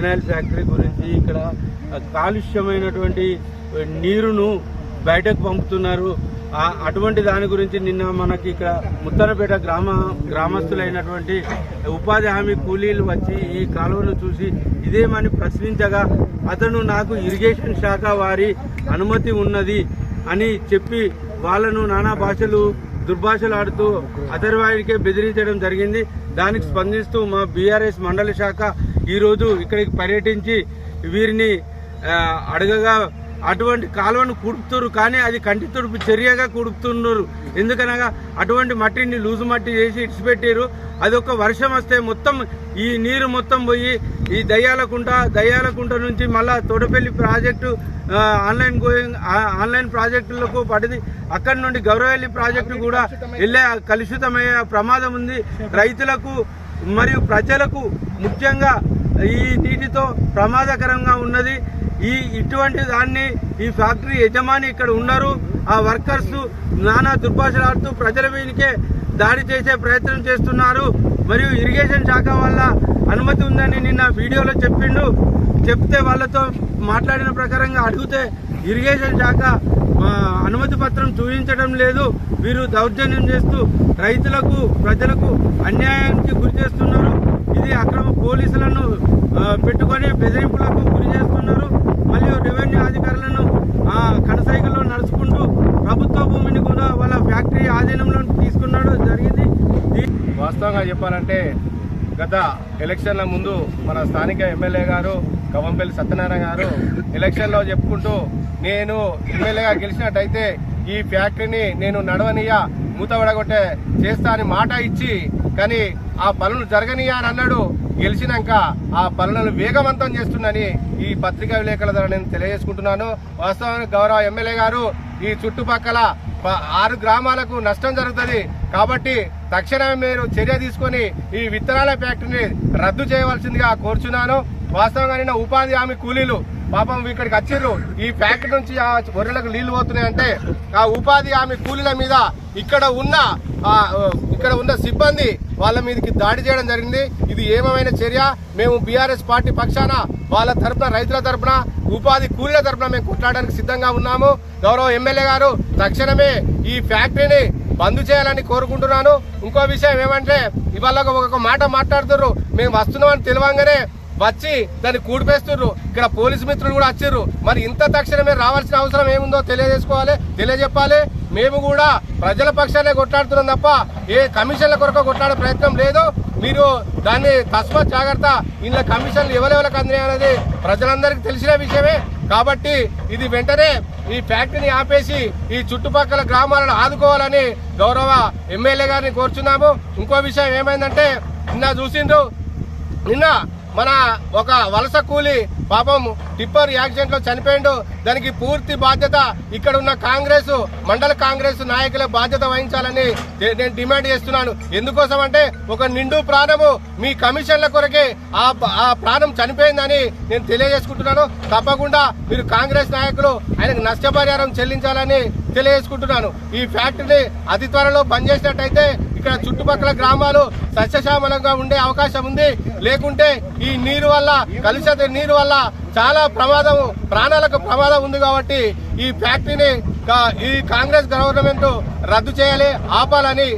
Phenyl factory గురించి ఇక్కడ కాలుష్యమైనటువంటి నీరును బయటకు పంపుతున్నారు. అటువంటి దాని గురించి నిన్న మనకి ఇక్కడ ముత్తనపేట గ్రామ గ్రామస్తులైనటువంటి ఉపాధి హామీ కూలీలు వచ్చి ఈ కాలువను చూసి ఇదేమని ప్రశ్నించగా అతను నాకు ఇరిగేషన్ శాఖ వారి అనుమతి ఉన్నది అని చెప్పి వాళ్ళను నానా భాషలు దుర్భాషలు ఆడుతూ అతర్వాయికే బెదిరించడం జరిగింది. దానికి స్పందిస్తూ మా బీఆర్ఎస్ మండలి శాఖ ఈరోజు ఇక్కడికి పర్యటించి వీరిని అడగగా అటువంటి కాలువను కుడుపుతున్నారు కానీ అది కంటి తుడుపు చర్యగా కుడుపుతున్నారు ఎందుకనగా అటువంటి మట్టిని లూజు మట్టి చేసి ఇడిచిపెట్టారు. అది ఒక వర్షం వస్తే మొత్తం ఈ నీరు మొత్తం పోయి ఈ దయ్యాలకుంట దయ్యాలకుంట నుంచి మళ్ళా Thotapalli project online going online ప్రాజెక్టులకు పడింది. అక్కడి నుండి గౌరవల్లి ప్రాజెక్టు కూడా వెళ్ళే కలుషితమయ్యే ప్రమాదం ఉంది. రైతులకు మరియు ప్రజలకు ముఖ్యంగా ఈ నీటితో ప్రమాదకరంగా ఉన్నది. ఈ ఇటువంటి దాన్ని ఈ ఫ్యాక్టరీ యజమాని ఇక్కడ ఉన్నారు. ఆ వర్కర్స్ నానా దుర్భాషలాడుతూ ప్రజల మీదకే దాడి చేసే ప్రయత్నం చేస్తున్నారు. మరియు ఇరిగేషన్ శాఖ వల్ల అనుమతి ఉందని నిన్న వీడియోలో చెప్పిండు. చెప్తే వాళ్ళతో మాట్లాడిన ప్రకారంగా అడిగితే ఇరిగేషన్ శాఖ అనుమతి పత్రం చూపించడం లేదు. వీరు దౌర్జన్యం చేస్తూ రైతులకు ప్రజలకు అన్యాయానికి గురి చేస్తున్నారు. ఇది అక్రమ పోలీసులను ఆ, పెట్టుకొని బెదిరింపులకు గురి చేస్తున్నారు. మరియు రెవెన్యూ అధికారులను కనసైకల్లో నడుచుకుంటూ ప్రభుత్వ భూమిని కూడా వాళ్ళ ఫ్యాక్టరీ ఆధీనంలో తీసుకున్నాడు. జరిగింది. వాస్తవంగా చెప్పాలంటే గత ఎలక్షన్ల ముందు మన స్థానిక ఎమ్మెల్యే గారు కవంపల్లి సత్యనారాయణ గారు ఎలక్షన్లో చెప్పుకుంటూ నేను ఎమ్మెల్యేగా గెలిచినట్టయితే ఈ ఫ్యాక్టరీని నేను నడవనియా మూతబడగొట్టే చేస్తా అని మాట ఇచ్చి కానీ ఆ పనులు జరగనియా అని అన్నాడు. గెలిచినాక ఆ పనులను వేగవంతం చేస్తుందని ఈ పత్రికా విలేకరుల ద్వారా నేను తెలియజేసుకుంటున్నాను. వాస్తవానికి గౌరవ ఎమ్మెల్యే గారు ఈ చుట్టుపక్కల ఆరు గ్రామాలకు నష్టం జరుగుతుంది. కాబట్టి తక్షణమే మీరు చర్య తీసుకొని ఈ విత్తనాల ఫ్యాక్టరీని రద్దు చేయవలసిందిగా కోరుచున్నాను. వాస్తవంగా నిన్న ఉపాధి హామీ కూలీలు పాపం ఇక్కడికి వచ్చిర్రు. ఈ ఫ్యాక్టరీ నుంచి ఆ గొర్రెలకు నీళ్ళు పోతున్నాయంటే ఆ ఉపాధి హామీ కూలీల మీద ఇక్కడ ఉన్న ఇక్కడ ఉన్న సిబ్బంది వాళ్ళ మీదకి దాడి చేయడం జరిగింది. ఇది ఏమైనా చర్య? మేము బీఆర్ఎస్ పార్టీ పక్షాన వాళ్ళ తరపున రైతుల తరఫున ఉపాధి కూలీల తరపున మేము కొట్లాడడానికి సిద్ధంగా ఉన్నాము. గౌరవ ఎమ్మెల్యే గారు తక్షణమే ఈ ఫ్యాక్టరీని బంద్ చేయాలని కోరుకుంటున్నాను. ఇంకో విషయం ఏమంటే ఇవాళ ఒక- ఒక మాట మాట్లాడుతున్నారు మేము వస్తున్నామని తెలియంగానే వచ్చి దాన్ని కూడిపేస్తున్నారు ఇక్కడ పోలీసు మిత్రులు కూడా వచ్చారు మరి ఇంత తక్షణమే రావాల్సిన అవసరం ఏముందో తెలియజేసుకోవాలి తెలియజెప్పాలి. మేము కూడా ప్రజల పక్షానే కొట్లాడుతున్నాం తప్ప ఏ కమిషన్ల కొరకు కొట్లాడే ప్రయత్నం లేదు. మీరు దాన్ని తస్మత్ జాగ్రత్త. ఇందులో కమిషన్లు ఎవరెవరికి అందినాయి అనేది ప్రజలందరికీ తెలిసిన విషయమే. కాబట్టి ఇది వెంటనే ఈ ఫ్యాక్టరీని ఆపేసి ఈ చుట్టుపక్కల గ్రామాలను ఆదుకోవాలని గౌరవ ఎమ్మెల్యే గారిని కోరుచున్నాము. ఇంకో విషయం ఏమైందంటే నిన్న చూసిండ్రు. నిన్న మన ఒక వలస కూలి పాపం టిప్పర్ యాక్సిడెంట్లో చనిపోయిండు. దానికి పూర్తి బాధ్యత ఇక్కడ ఉన్న కాంగ్రెస్ మండల కాంగ్రెస్ నాయకుల బాధ్యత వహించాలని నేను డిమాండ్ చేస్తున్నాను. ఎందుకోసం అంటే ఒక నిండు ప్రాణము మీ కమిషన్ల కొరకే ఆ ఆ ప్రాణం చనిపోయిందని నేను తెలియజేసుకుంటున్నాను. తప్పకుండా మీరు కాంగ్రెస్ నాయకులు ఆయనకు నష్టపరిహారం చెల్లించాలని తెలియజేసుకుంటున్నాను. ఈ ఫ్యాక్టరీని అతి త్వరలో బంద్ చేసినట్టయితే ఇక్కడ చుట్టుపక్కల గ్రామాలు సస్యశ్యామలంగా ఉండే అవకాశం ఉంది. లేకుంటే ఈ నీరు వల్ల కలుషిత నీరు వల్ల చాలా ప్రమాదం ప్రాణాలకు ప్రమాదం ఉంది కాబట్టి ఈ ఫ్యాక్టరీని ఈ కాంగ్రెస్ గవర్నమెంట్ రద్దు చేయాలి ఆపాలని